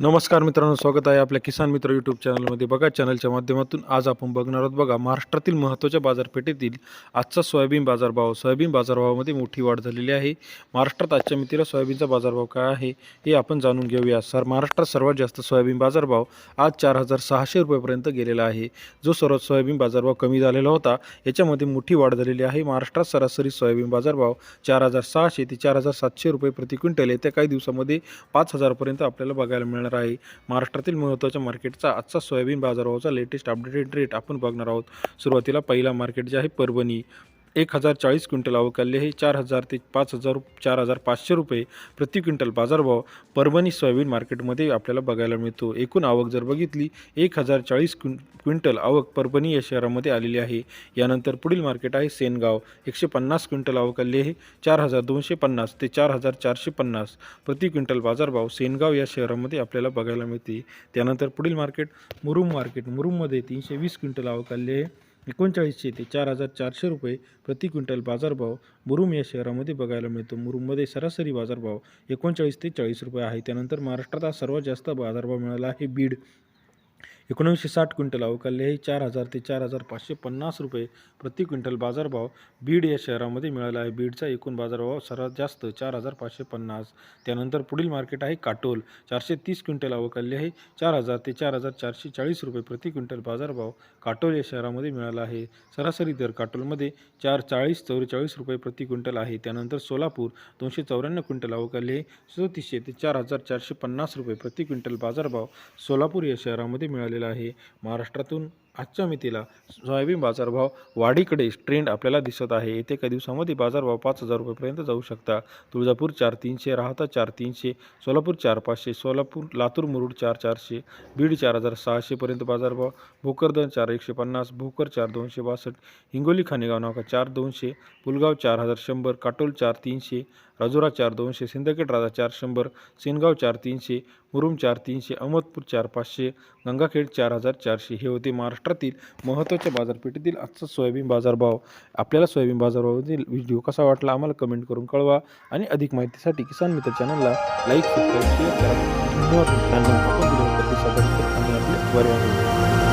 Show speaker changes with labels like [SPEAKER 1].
[SPEAKER 1] नमस्कार मित्रांनो स्वागत आहे आपल्या किसान मित्र यूट्यूब चॅनलमध्ये बघा चॅनलच्या माध्यमातून आज आपण बघणार आहोत बघा महाराष्ट्रातील महत्त्वाच्या बाजारपेठेतील आजचा सोयाबीन बाजारभाव. सोयाबीन बाजारभावामध्ये मोठी वाढ झालेली आहे. महाराष्ट्रात आजच्या मितीला सोयाबीनचा बाजारभाव काय आहे हे आपण जाणून घेऊया. सर महाराष्ट्रात सर्वात जास्त सोयाबीन बाजारभाव आज चार हजार सहाशे रुपयेपर्यंत गेलेला आहे. जो सर्वात सोयाबीन बाजारभाव कमी झालेला होता याच्यामध्ये मोठी वाढ झालेली आहे. महाराष्ट्रात सरासरी सोयाबीन बाजारभाव चार हजार सहाशे ते चार हजार सातशे रुपये प्रति क्विंटल येत्या काही दिवसामध्ये पाच हजारपर्यंत आपल्याला बघायला मिळणार आहे. महाराष्ट्रातील महत्त्वाच्या मार्केटचा आजचा सोयाबीन बाजारभावाचा लेटेस्ट अपडेटेड रेट आपण बघणार आहोत. सुरुवातीला पहिला मार्केट जे आहे परभणी. एक हजार चाळीस क्विंटल अवकाल्य हे आहे. चार हजार ते पाच हजार चार हजार पाचशे रुपये प्रति क्विंटल बाजारभाव परभणी सोयाबीन मार्केटमध्ये आपल्याला बघायला मिळतो. एकूण आवक जर बघितली एक हजार चाळीस क्विं क्विंटल आवक परभणी या शहरामध्ये आलेली आहे. यानंतर पुढील मार्केट आहे सेनगाव. एकशे पन्नास क्विंटल आवक आली आहे. चार हजार दोनशे पन्नास ते चार हजार चारशे पन्नास प्रति क्विंटल बाजारभाव सेनगाव या शहरामध्ये आपल्याला बघायला मिळते. त्यानंतर पुढील मार्केट मुरुम मार्केट. मुरुममध्ये तीनशे वीस क्विंटल आवक आहे. एकोणचाळीसशे ते चार हजार चारशे रुपये प्रति क्विंटल बाजारभाव मुरुम या शहरामध्ये बघायला मिळतो. मुरुममध्ये सरासरी बाजारभाव एकोणचाळीस ते चाळीस रुपये आहे. त्यानंतर महाराष्ट्रात हा सर्वात जास्त बाजारभाव मिळाला आहे बीड. एकोणीसशे साठ क्विंटल अवकालले आहे चार हजार ते चार हजार पाचशे पन्नास रुपये प्रति क्विंटल बाजारभाव बीड या शहरामध्ये मिळाला आहे. बीडचा एकूण बाजारभाव सर्वात जास्त चार हजार पाचशे पन्नास. त्यानंतर पुढील मार्केट आहे काटोल. चारशे तीस क्विंटल अवकालले आहे. चार हजार ते चार हजार चारशे चाळीस रुपये प्रति क्विंटल बाजारभाव काटोल या शहरामध्ये मिळाला आहे. सरासरी दर काटोलमध्ये चार चाळीस चौवेचाळीस रुपये प्रति क्विंटल आहे. त्यानंतर सोलापूर दोनशे चौऱ्याण्णव क्विंटल अवकालले आहे. चौतीसशे ते चार हजार चारशे पन्नास रुपये प्रति क्विंटल बाजारभाव सोलापूर या शहरामध्ये मिळाले आलेला आहे. महाराष्ट्रातून आजच्या मितीला सोयाबीन बाजारभाव वाढीकडे ट्रेंड आपल्याला दिसत आहे. येत्या काही दिवसामध्ये बाजारभाव पाच हजार रुपयेपर्यंत जाऊ शकता. तुळजापूर चार तीनशे राहता चार तीनशे सोलापूर चार पाचशे सोलापूर लातूर मुरुड चार चारशे बीड चार हजार सहाशेपर्यंत बाजारभाव भोकरदन चार एकशे पन्नास भोकर चार दोनशे बासष्ट हिंगोली खानेगाव नाका चार दोनशे पुलगाव चार हजार शंभर काटोल चार तीनशे राजुरा चार दोनशे सिंदखेड राजा चार शंभर सेनगाव चार तीनशे मुरुम चार तीनशे अहमदपूर चार पाचशे गंगाखेड चार हजार चारशे. हे होते महाराष्ट्रातील महत्त्वाच्या बाजारपेठेतील आजचा सोयाबीन बाजारभाव. आपल्याला सोयाबीन बाजारभावातील व्हिडिओ कसा वाटला आम्हाला कमेंट करून कळवा आणि अधिक माहितीसाठी किसान मित्र चॅनलला लाईक सबस्क्राईब शेअर करा. धन्यवाद. मित्रांनो आपण व्हिडिओ प्रतिसाद आणि आपले बरे आहे